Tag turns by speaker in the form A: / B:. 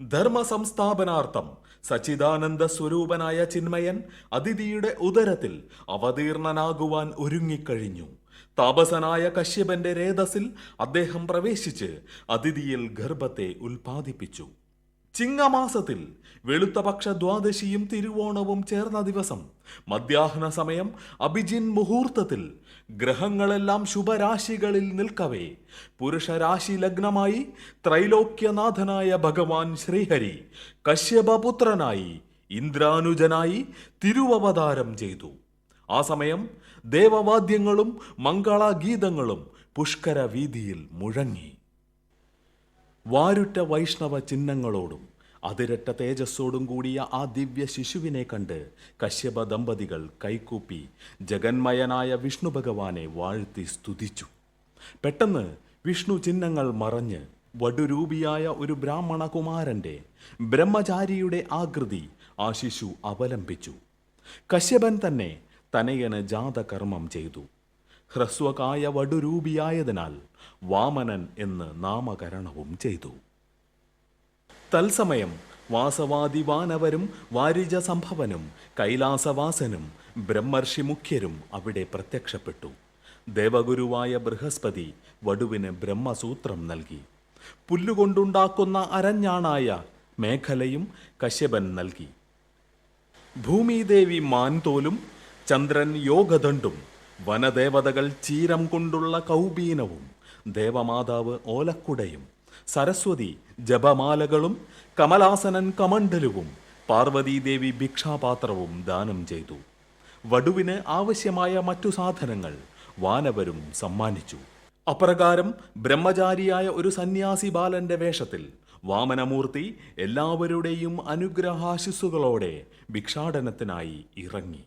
A: ധർമ്മ സംസ്ഥാപനാർത്ഥം സച്ചിദാനന്ദ സ്വരൂപനായ ചിന്മയൻ അതിഥിയുടെ ഉദരത്തിൽ അവതീർണനാകുവാൻ ഒരുങ്ങിക്കഴിഞ്ഞു. താപസനായ കശ്യപന്റെ രേതസിൽ അദ്ദേഹം പ്രവേശിച്ച് അതിഥിയിൽ ഗർഭത്തെ ഉൽപ്പാദിപ്പിച്ചു. ചിങ്ങമാസത്തിൽ വെളുത്തപക്ഷ ദ്വാദശിയും തിരുവോണവും ചേർന്ന ദിവസം മധ്യാഹ്ന സമയം അഭിജിൻ മുഹൂർത്തത്തിൽ ഗ്രഹങ്ങളെല്ലാം ശുഭരാശികളിൽ നിൽക്കവേ. പുരുഷരാശി ലഗ്നമായി ത്രൈലോക്യനാഥനായ ഭഗവാൻ ശ്രീഹരി കശ്യപപുത്രനായി ഇന്ദ്രാനുജനായി തിരുവവതാരം ചെയ്തു. ആ സമയം ദേവവാദ്യങ്ങളും മംഗളഗീതങ്ങളും പുഷ്കര വീതിയിൽ മുഴങ്ങി. വാരുറ്റ വൈഷ്ണവ ചിഹ്നങ്ങളോടും അതിരട്ട തേജസ്സോടും കൂടിയ ആ ദിവ്യ ശിശുവിനെ കണ്ട് കശ്യപ ദമ്പതികൾ കൈകൂപ്പി ജഗന്മയനായ വിഷ്ണു ഭഗവാനെ വാഴ്ത്തി സ്തുതിച്ചു. പെട്ടെന്ന് വിഷ്ണു ചിഹ്നങ്ങൾ മറഞ്ഞ് വടുരൂപിയായ ഒരു ബ്രാഹ്മണ കുമാരന്റെ ബ്രഹ്മചാരിയുടെ ആകൃതി ആ ശിശു അവലംബിച്ചു. കശ്യപൻ തന്നെ തനയന് ജാതകർമ്മം ചെയ്തു. ഹ്രസ്വകായ വടുരൂപിയായതിനാൽ വാമനൻ എന്ന് നാമകരണവും ചെയ്തു. തത്സമയം വാസവാദി വാനവരും വാരിജ സംഭവനും കൈലാസവാസനും ബ്രഹ്മർഷി മുഖ്യരും അവിടെ പ്രത്യക്ഷപ്പെട്ടു. ദേവഗുരുവായ ബൃഹസ്പതി വടുവിന് ബ്രഹ്മസൂത്രം നൽകി. പുല്ലുകൊണ്ടുണ്ടാക്കുന്ന അരഞ്ഞാണായ മേഖലയും കശ്യപൻ നൽകി. ഭൂമിദേവി മാൻതോലും ചന്ദ്രൻ യോഗദണ്ഡും വനദേവതകൾ ചീരം കൊണ്ടുള്ള കൗബീനവും ദേവമാതാവ് ഓലക്കുടയും സരസ്വതി ജപമാലകളും കമലാസനൻ കമണ്ഡലുവും പാർവതീദേവി ഭിക്ഷാപാത്രവും ദാനം ചെയ്തു. വടുവിന് ആവശ്യമായ മറ്റു സാധനങ്ങൾ വാനവരും സമ്മാനിച്ചു. അപ്രകാരം ബ്രഹ്മചാരിയായ ഒരു സന്യാസി ബാലന്റെ വേഷത്തിൽ വാമനമൂർത്തി എല്ലാവരുടെയും അനുഗ്രഹാശിസ്സുകളോടെ ഭിക്ഷാടനത്തിനായി ഇറങ്ങി.